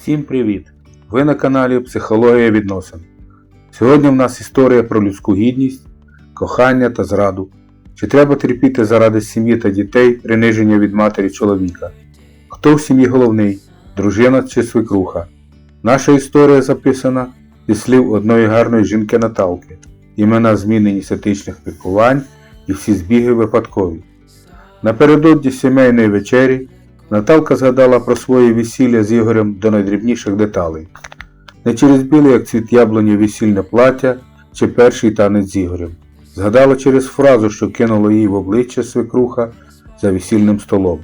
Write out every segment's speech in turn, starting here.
Всім привіт! Ви на каналі Психологія відносин. Сьогодні в нас історія про людську гідність, кохання та зраду. Чи треба терпіти заради сім'ї та дітей приниження від матері чоловіка? Хто в сім'ї головний, дружина чи свекруха? Наша історія записана зі слів одної гарної жінки Наталки. Імена змінені з етичних піклувань і всі збіги випадкові. Напередодні сімейної вечері Наталка згадала про своє весілля з Ігорем до найдрібніших деталей. Не через біле, як цвіт яблуні весільне плаття чи перший танець з Ігорем. Згадала через фразу, що кинула їй в обличчя свекруха за весільним столом.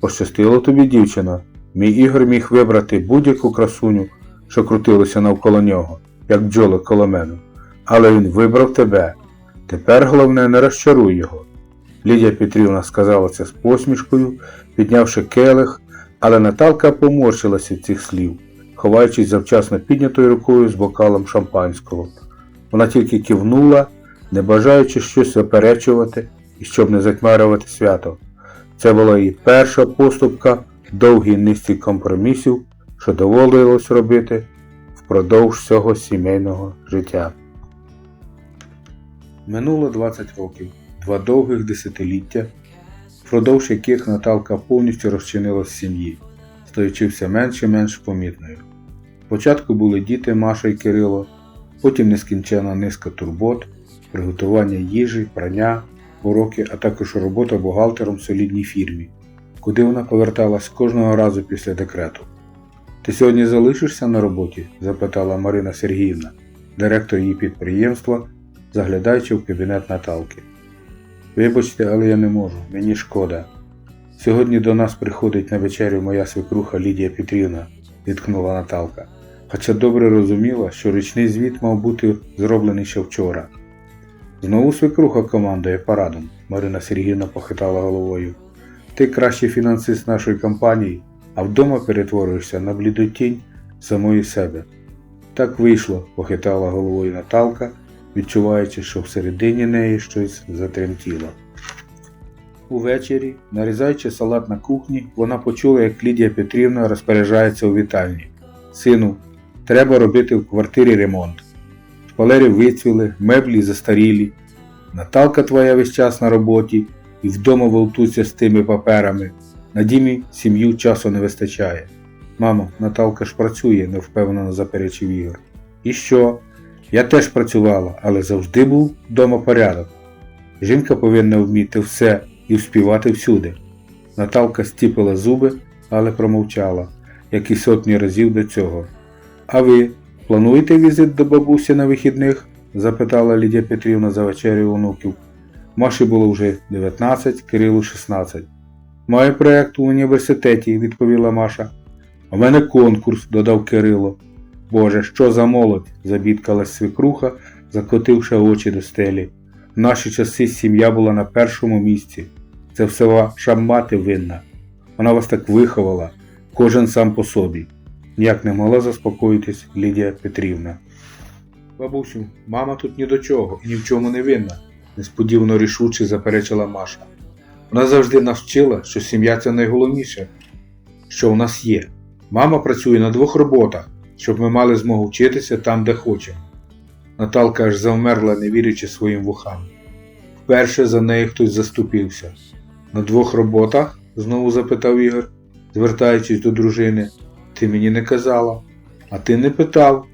Пощастило тобі, дівчина. Мій Ігор міг вибрати будь-яку красуню, що крутилася навколо нього, як бджоли коло мене. Але він вибрав тебе. Тепер головне не розчаруй його. Лідія Петрівна сказала це з посмішкою, піднявши келих, але Наталка поморщилася від цих слів, ховаючись завчасно піднятою рукою з бокалом шампанського. Вона тільки кивнула, не бажаючи щось заперечувати і щоб не затьмарювати свято. Це була її перша поступка довгій низці компромісів, що доводилось робити впродовж всього сімейного життя. Минуло 20 років, два довгих десятиліття, впродовж яких Наталка повністю розчинилась в сім'ї, стаючи все менш і менш помітною. Спочатку були діти Маша і Кирило, потім нескінчена низка турбот, приготування їжі, прання, уроки, а також робота бухгалтером в солідній фірмі, куди вона поверталась кожного разу після декрету. Ти сьогодні залишишся на роботі? запитала Марина Сергіївна, директор її підприємства, заглядаючи в кабінет Наталки. Вибачте, але я не можу, мені шкода. Сьогодні до нас приходить на вечерю моя свекруха Лідія Петрівна, зіткнула Наталка, хоча добре розуміла, що річний звіт мав бути зроблений ще вчора. Знову свекруха командує парадом, Марина Сергіївна похитала головою. Ти кращий фінансист нашої компанії, а вдома перетворюєшся на бліду тінь самої себе. Так вийшло, похитала головою Наталка, відчуваючи, що всередині неї щось затремтіло. Увечері, нарізаючи салат на кухні, вона почула, як Лідія Петрівна розпоряджається у вітальні. Сину, треба робити в квартирі ремонт. Шпалери вицвіли, меблі застарілі. Наталка твоя весь час на роботі і вдома волтуться з тими паперами. На дімі сім'ю часу не вистачає. Мамо, Наталка ж працює, невпевнено заперечив Ігор. І що? Я теж працювала, але завжди був вдома порядок. Жінка повинна вміти все і вспівати всюди. Наталка стіпила зуби, але промовчала, як і сотні разів до цього. А ви плануєте візит до бабусі на вихідних? запитала Лідія Петрівна за вечерю онуків. Маші було вже 19, Кирилу 16. Маю проєкт у університеті, відповіла Маша. У мене конкурс, додав Кирило. Боже, що за молодь? забідкалась свекруха, закотивши очі до стелі. В наші часи сім'я була на першому місці. Це все ваша мати винна. Вона вас так виховала, кожен сам по собі. Ніяк не могла заспокоїтись Лідія Петрівна. Бабусю, мама тут ні до чого і ні в чому не винна, несподівано рішуче заперечила Маша. Вона завжди нас вчила, що сім'я це найголовніше, що у нас є. Мама працює на двох роботах, щоб ми мали змогу вчитися там, де хочемо. Наталка аж завмерла, не вірячи своїм вухам. Вперше за неї хтось заступився. На двох роботах? знову запитав Ігор, звертаючись до дружини. Ти мені не казала, а ти не питав,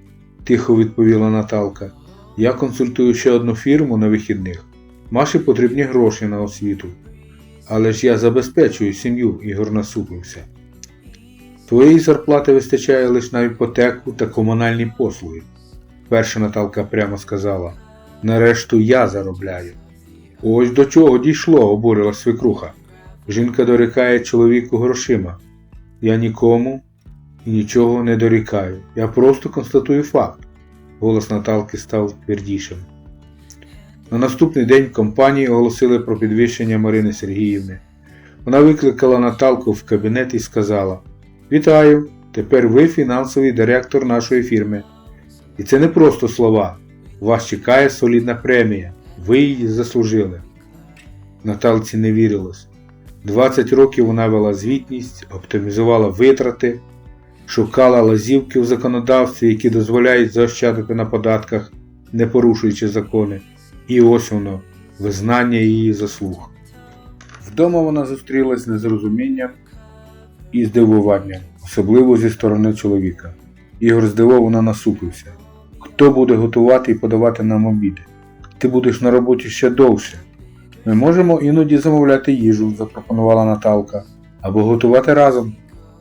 тихо відповіла Наталка. Я консультую ще одну фірму на вихідних. Маші потрібні гроші на освіту. Але ж я забезпечую сім'ю, Ігор насупився. Твоєї зарплати вистачає лише на іпотеку та комунальні послуги. Перша Наталка прямо сказала. Нарешту я заробляю. Ось до чого дійшло, обурила свекруха. Жінка дорікає чоловіку грошима. Я нікому і нічого не дорікаю. Я просто констатую факт. Голос Наталки став твердішим. На наступний день компанії оголосили про підвищення Марини Сергіївни. Вона викликала Наталку в кабінет і сказала: Вітаю! Тепер ви фінансовий директор нашої фірми. І це не просто слова. Вас чекає солідна премія. Ви її заслужили. Наталці не вірилось. 20 років вона вела звітність, оптимізувала витрати, шукала лазівки в законодавстві, які дозволяють заощадити на податках, не порушуючи закони. І ось воно, визнання її заслуг. Вдома вона зустрілась з незрозумінням і здивуванням, особливо зі сторони чоловіка. Ігор здивовано насупився. Хто буде готувати і подавати нам обіди? Ти будеш на роботі ще довше. Ми можемо іноді замовляти їжу, запропонувала Наталка, або готувати разом.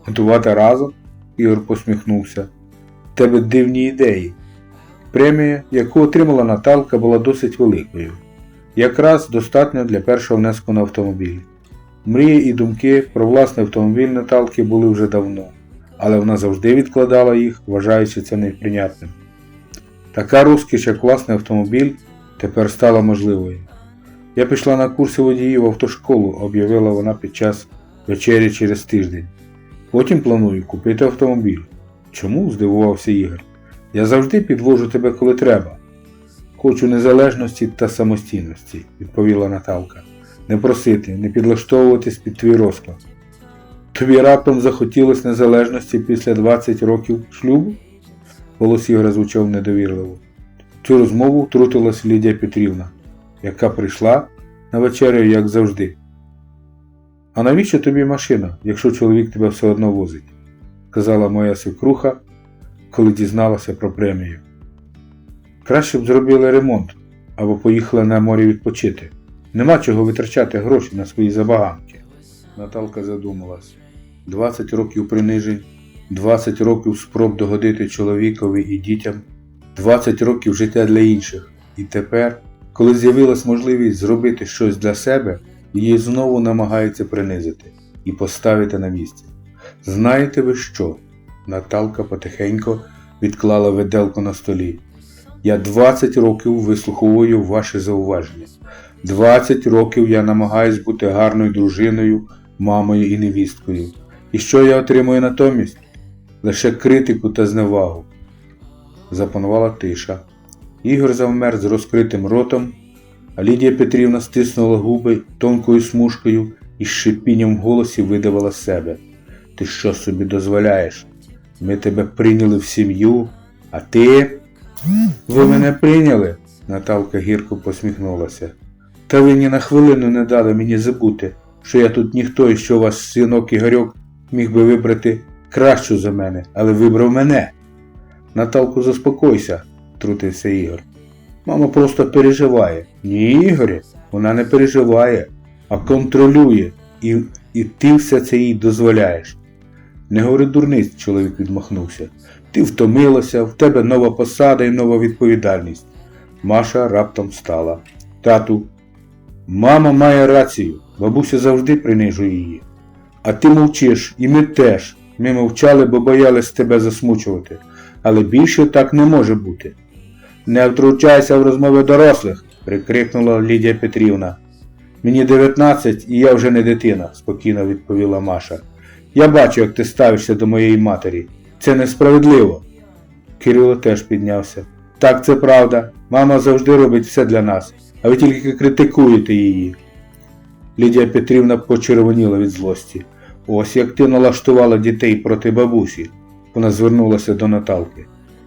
Готувати разом? Ігор посміхнувся. Тебе дивні ідеї. Премія, яку отримала Наталка, була досить великою. Якраз достатньо для першого внеску на автомобіль. Мрії і думки про власний автомобіль Наталки були вже давно, але вона завжди відкладала їх, вважаючи це неприйнятним. Така розкіш, як власний автомобіль, тепер стала можливою. Я пішла на курси водіїв в автошколу, об'явила вона під час вечері через тиждень. Потім планую купити автомобіль. Чому? здивувався Ігор. Я завжди підвожу тебе, коли треба. Хочу незалежності та самостійності, відповіла Наталка. Не просити, не підлаштовуватись під твій розклад. Тобі раптом захотілося незалежності після 20 років шлюбу? Голос Ігоря звучав недовірливо. Цю розмову втрутилась Лідія Петрівна, яка прийшла на вечерю, як завжди. А навіщо тобі машина, якщо чоловік тебе все одно возить? сказала моя свекруха, коли дізналася про премію. Краще б зробили ремонт або поїхали на море відпочити. Нема чого витрачати гроші на свої забаганки. Наталка задумалась. 20 років принижень, 20 років спроб догодити чоловікові і дітям, 20 років життя для інших. І тепер, коли з'явилась можливість зробити щось для себе, її знову намагаються принизити і поставити на місце. Знаєте ви що? Наталка потихенько відклала виделку на столі. Я 20 років вислуховую ваші зауваження. 20 років я намагаюсь бути гарною дружиною, мамою і невісткою. І що я отримую натомість? Лише критику та зневагу. Запанувала тиша. Ігор завмер з розкритим ротом, а Лідія Петрівна стиснула губи тонкою смужкою і з шипінням в голосі видавила себе. Ти що собі дозволяєш? Ми тебе прийняли в сім'ю, а ти. Ви мене прийняли? Наталка гірко посміхнулася. Та ви ні на хвилину не дали мені забути, що я тут ніхто і що ваш синок Ігорьок міг би вибрати кращу за мене, але вибрав мене. Наталку, заспокойся, трутився Ігор. Мама просто переживає. Ні, Ігорі, вона не переживає, а контролює, і, і ти все це їй дозволяєш. Не говори дурниць, чоловік відмахнувся. Ти втомилася, в тебе нова посада і нова відповідальність. Маша раптом встала. Тату, мама має рацію, бабуся завжди принижує її. А ти мовчиш, і ми теж. Ми мовчали, бо боялись тебе засмучувати. Але більше так не може бути. Не втручайся в розмови дорослих, прикрикнула Лідія Петрівна. Мені 19 і я вже не дитина, спокійно відповіла Маша. Я бачу, як ти ставишся до моєї матері. Це несправедливо. Кирило теж піднявся. Так, це правда. Мама завжди робить все для нас, а ви тільки критикуєте її. Лідія Петрівна почервоніла від злості. Ось як ти налаштувала дітей проти бабусі. Вона звернулася до Наталки.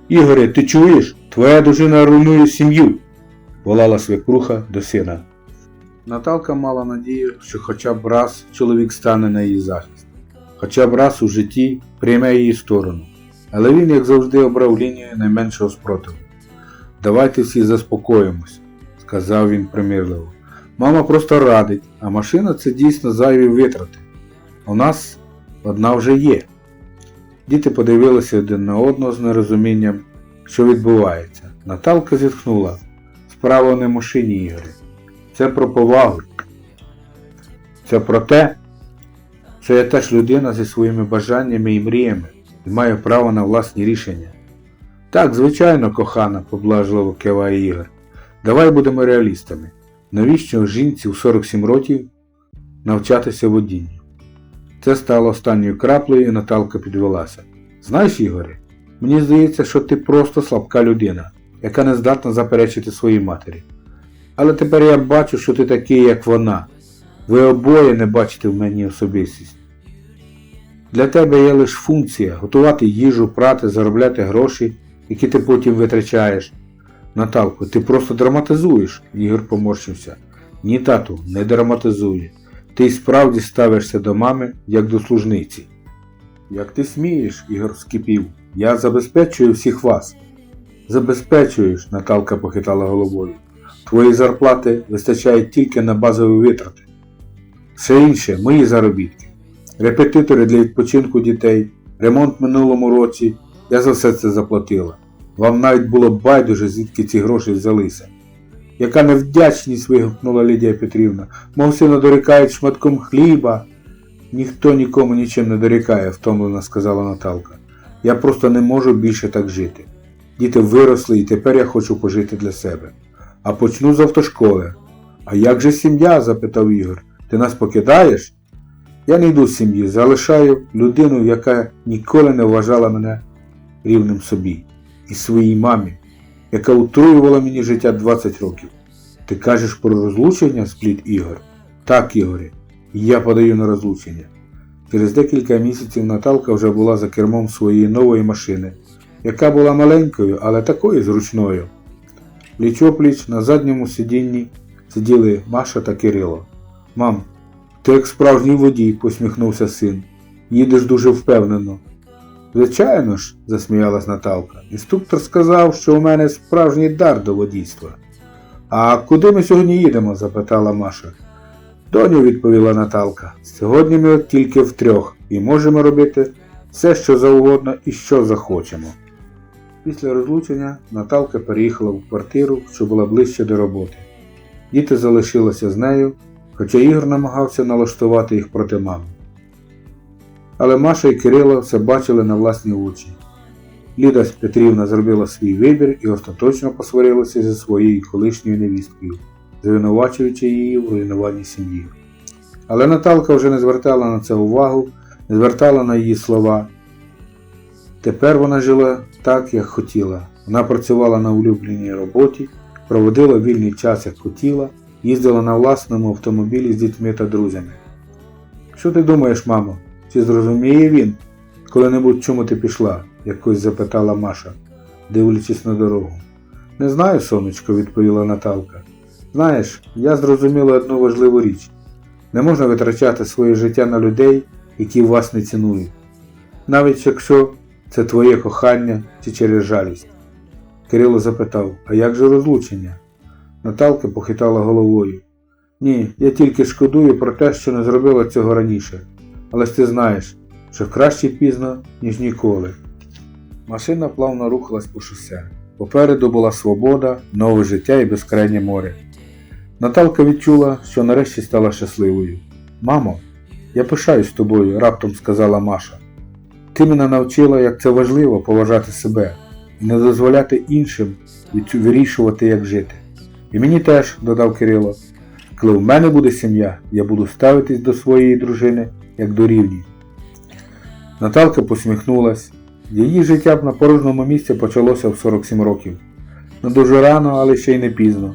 Ігоре, ти чуєш? Твоя дружина руйнує сім'ю, волала свекруха до сина. Наталка мала надію, що хоча б раз чоловік стане на її захист, хоча б раз у житті прийме її сторону. Але він, як завжди, обрав лінію найменшого спротиву. Давайте всі заспокоїмось, сказав він примирливо. Мама просто радить, а машина це дійсно зайві витрати. У нас одна вже є. Діти подивилися один на одного з нерозумінням, що відбувається. Наталка зітхнула. Справа не машині Ігоря. Це про повагу. Це про те, що я теж людина зі своїми бажаннями і мріями і маю право на власні рішення. Так, звичайно, кохана, поблажливо киває Ігор. Давай будемо реалістами. Навіщо жінці у 47 років навчатися водінню? Це стало останньою краплею і Наталка підвелася. Знаєш, Ігоре, мені здається, що ти просто слабка людина, яка не здатна заперечити своїй матері. Але тепер я бачу, що ти такий, як вона. Ви обоє не бачите в мені особистість. Для тебе є лише функція готувати їжу, прати, заробляти гроші, які ти потім витрачаєш. Наталко, ти просто драматизуєш, Ігор поморщився. Ні, тату, не драматизує. Ти справді ставишся до мами, як до служниці. Як ти смієш, Ігор вскипів. Я забезпечую всіх вас. Забезпечуєш, Наталка похитала головою. Твої зарплати вистачають тільки на базові витрати. Все інше мої заробітки. Репетитори для відпочинку дітей, ремонт минулому році. Я за все це заплатила. Вам навіть було байдуже, звідки ці гроші взялися. Яка невдячність. вигукнула Лідія Петрівна. Мов сина дорікають шматком хліба. Ніхто нікому нічим не дорікає, втомлено сказала Наталка. Я просто не можу більше так жити. Діти виросли і тепер я хочу пожити для себе. А почну з автошколи. А як же сім'я? запитав Ігор. Ти нас покидаєш? Я не йду з сім'ї, залишаю людину, яка ніколи не вважала мене рівним собі, і своїй мамі, яка утруювала мені життя 20 років. Ти кажеш про розлучення? спліт Ігор. Так, Ігорі, я подаю на розлучення. Через декілька місяців Наталка вже була за кермом своєї нової машини, яка була маленькою, але такою зручною. Пліч-опліч на задньому сидінні сиділи Маша та Кирило. Мам, ти як справжній водій, посміхнувся син. Їдеш дуже впевнено. Звичайно ж, засміялась Наталка. Інструктор сказав, що у мене справжній дар до водійства. А куди ми сьогодні їдемо? запитала Маша. Доню, відповіла Наталка. Сьогодні ми тільки втрьох і можемо робити все, що завгодно і що захочемо. Після розлучення Наталка переїхала в квартиру, що була ближче до роботи. Діти залишилися з нею, хоча Ігор намагався налаштувати їх проти мами. Але Маша і Кирило все бачили на власні очі. Ліда Петрівна зробила свій вибір і остаточно посварилася зі своєю колишньою невісткою, звинувачуючи її в руйнуванні сім'ї. Але Наталка вже не звертала на це увагу, не звертала на її слова. Тепер вона жила так, як хотіла. Вона працювала на улюбленій роботі, проводила вільний час, як хотіла, їздила на власному автомобілі з дітьми та друзями. Що ти думаєш, мамо? Чи зрозуміє він, коли-небудь чому ти пішла? якось запитала Маша, дивлячись на дорогу. Не знаю, сонечко, відповіла Наталка. Знаєш, я зрозуміла одну важливу річ. Не можна витрачати своє життя на людей, які вас не цінують. Навіть якщо це твоє кохання чи через жалість. Кирило запитав, а як же розлучення? Наталка похитала головою. Ні, я тільки шкодую про те, що не зробила цього раніше. Але ж ти знаєш, що краще пізно, ніж ніколи. Машина плавно рухалась по шосе. Попереду була свобода, нове життя і безкрайнє море. Наталка відчула, що нарешті стала щасливою. Мамо, я пишаюсь тобою, раптом сказала Маша. Ти мене навчила, як це важливо поважати себе і не дозволяти іншим вирішувати, як жити. І мені теж, додав Кирило, коли в мене буде сім'я, я буду ставитись до своєї дружини як до рівні. Наталка посміхнулась. Її життя б на порожньому місці почалося в 47 років. Не дуже рано, але ще й не пізно.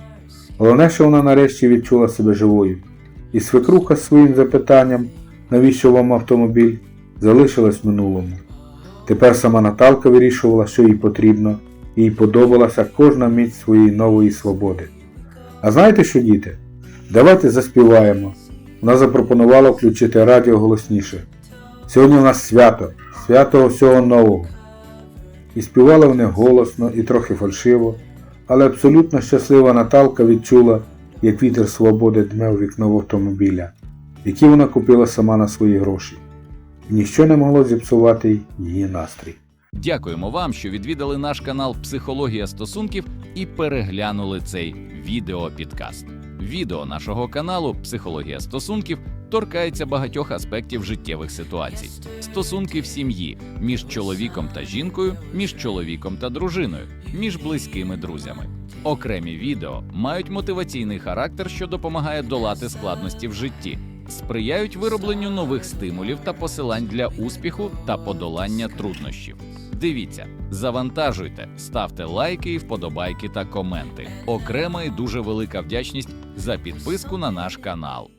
Головне, що вона нарешті відчула себе живою. І свекруха з своїм запитанням, навіщо вам автомобіль, залишилась в минулому. Тепер сама Наталка вирішувала, що їй потрібно, і їй подобалася кожна мить своєї нової свободи. А знаєте що, діти? Давайте заспіваємо. Вона запропонувала включити радіо голосніше. Сьогодні у нас свято, свято всього нового. І співали вони голосно і трохи фальшиво, але абсолютно щаслива Наталка відчула, як вітер свободи дме у вікно в автомобіля, який вона купила сама на свої гроші. І ніщо не могло зіпсувати її настрій. Дякуємо вам, що відвідали наш канал Психологія стосунків і переглянули цей відеопідкаст. Відео нашого каналу Психологія стосунків торкається багатьох аспектів життєвих ситуацій: стосунки в сім'ї між чоловіком та жінкою, між чоловіком та дружиною, між близькими друзями. Окремі відео мають мотиваційний характер, що допомагає долати складності в житті, сприяють виробленню нових стимулів та посилань для успіху та подолання труднощів. Дивіться, завантажуйте, ставте лайки вподобайки та коменти. Окрема і дуже велика вдячність за підписку на наш канал.